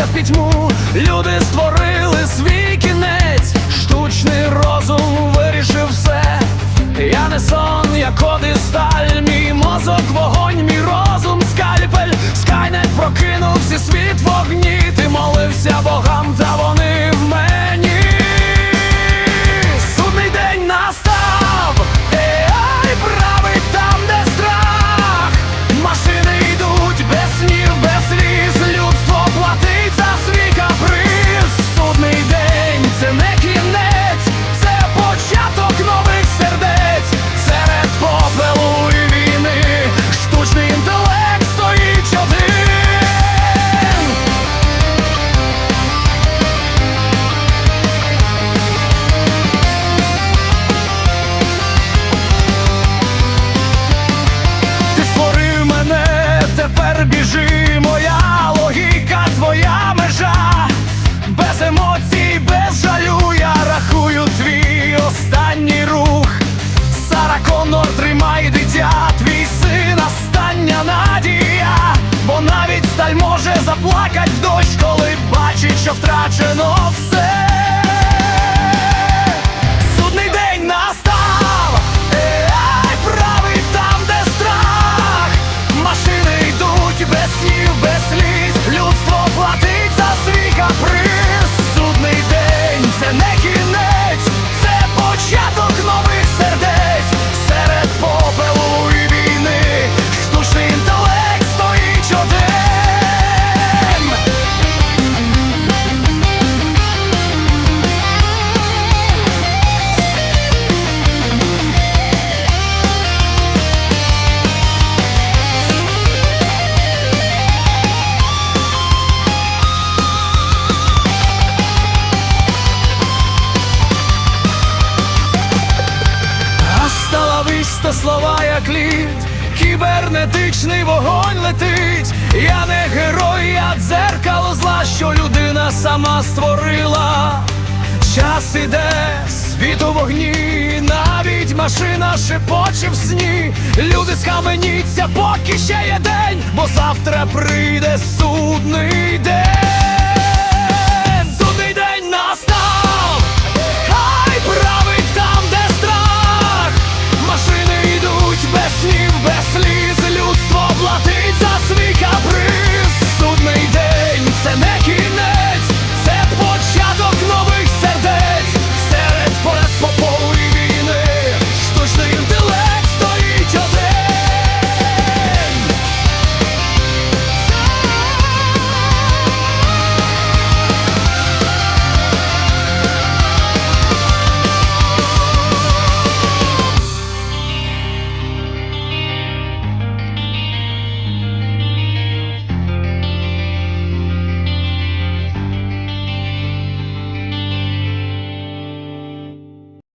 дивляться в пітьму, люди створили свій кінець, штучний розум вирішив все. Я не сон, як коди сталь, мій мозок, вогонь, може заплакать дощ, коли бачить, що втрачено все. Виста слова, як лід, кібернетичний вогонь летить. Я не герой, я дзеркало зла, що людина сама створила. Час іде, світ у вогні, навіть машина шепоче в сні. Люди схаменіться, поки ще є день, бо завтра прийде судний.